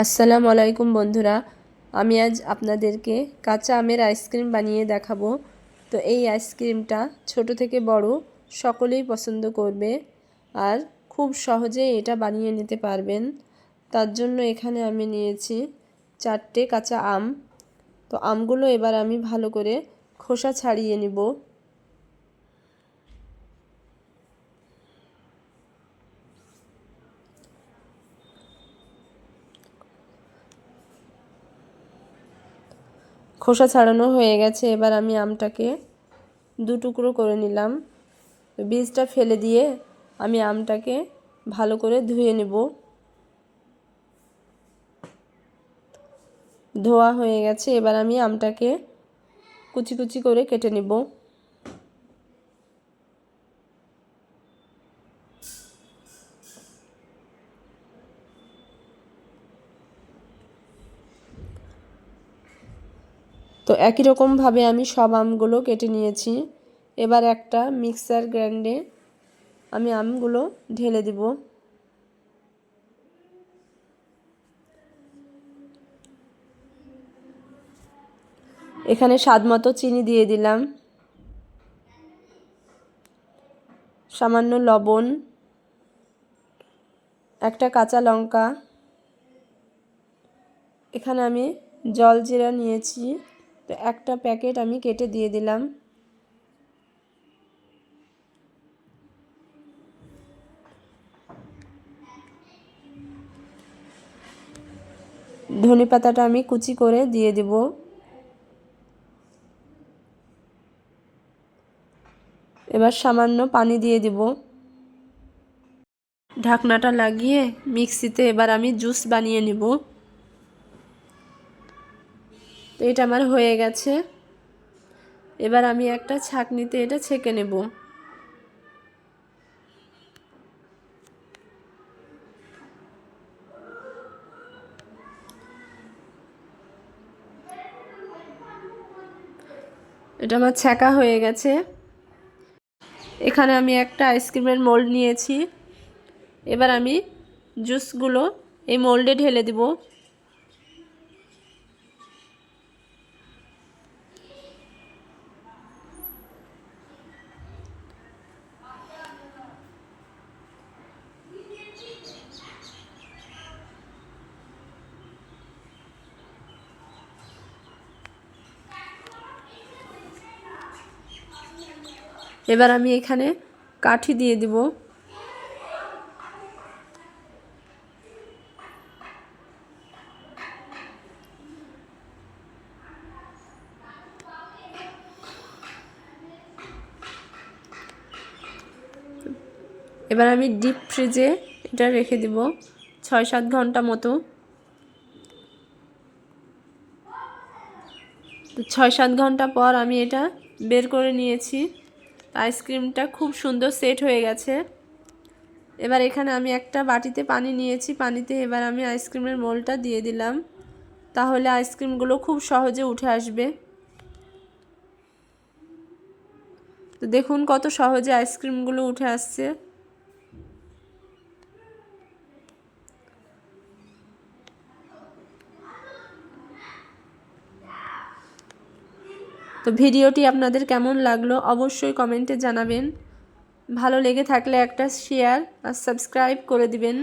আসসালামু আলাইকুম বন্ধুরা, আমি আজ আপনাদেরকে কাঁচা আমের আইসক্রিম বানিয়ে দেখাবো। তো এই আইসক্রিমটা ছোট থেকে বড় সকলেই পছন্দ করবে আর খুব সহজেই এটা বানিয়ে নিতে পারবেন। তার জন্য এখানে আমি নিয়েছি চারটে কাঁচা আম। তো আমগুলো এবার আমি ভালো করে খোসা ছাড়িয়ে নিব। খোসা ছাড়ানো হয়ে গেছে, এবার আমি আমটাকে দু টুকরো করে নিলাম। বীজটা ফেলে দিয়ে আমি আমটাকে ভালো করে ধুয়ে নেব। ধোয়া হয়ে গেছে, এবার আমি আমটাকে কুচি কুচি করে কেটে নেব। তো একই রকমভাবে আমি সব আমগুলো কেটে নিয়েছি। এবার একটা মিক্সার গ্রাইন্ডে আমি আমগুলো ঢেলে দিব। এখানে স্বাদ মতো চিনি দিয়ে দিলাম। সামান্য লবণ, একটা কাঁচা লঙ্কা। এখানে আমি জল জিরা নিয়েছি। তো একটা প্যাকেট আমি কেটে দিয়ে দিলাম। ধনে পাতাটা আমি কুচি করে দিয়ে দেব। এবার সামান্য পানি দিয়ে দেব। ঢাকনাটা লাগিয়ে মিক্সিতে এবার আমি জুস বানিয়ে নেব। তো এটা আমার হয়ে গেছে। এবার আমি একটা ছাকনিতে এটা ছেঁকে নেব। এটা আমার ছ্যাঁকা হয়ে গেছে। এখানে আমি একটা আইসক্রিমের মোল্ড নিয়েছি। এবার আমি জুসগুলো এই মোল্ডে ঢেলে দিব। এবার আমি এখানে কাঠি দিয়ে দিব। এবার আমি ডিপ ফ্রিজে এটা রেখে দিব ছয় সাত ঘণ্টা মতো। ছয় সাত ঘণ্টা পর আমি এটা বের করে নিয়েছি। আইসক্রিমটা খুব সুন্দর সেট হয়ে গেছে। এবার এখানে আমি একটা বাটিতে পানি নিয়েছি। পানিতে এবার আমি আইসক্রিমের মোলটা দিয়ে দিলাম। তাহলে আইসক্রিমগুলো খুব সহজে উঠে আসবে। তো দেখুন কত সহজে আইসক্রিমগুলো উঠে আসছে। তো ভিডিওটি আপনাদের কেমন লাগল অবশ্যই কমেন্টে জানাবেন। ভালো লেগে থাকলে একটা শেয়ার আর সাবস্ক্রাইব করে দিবেন।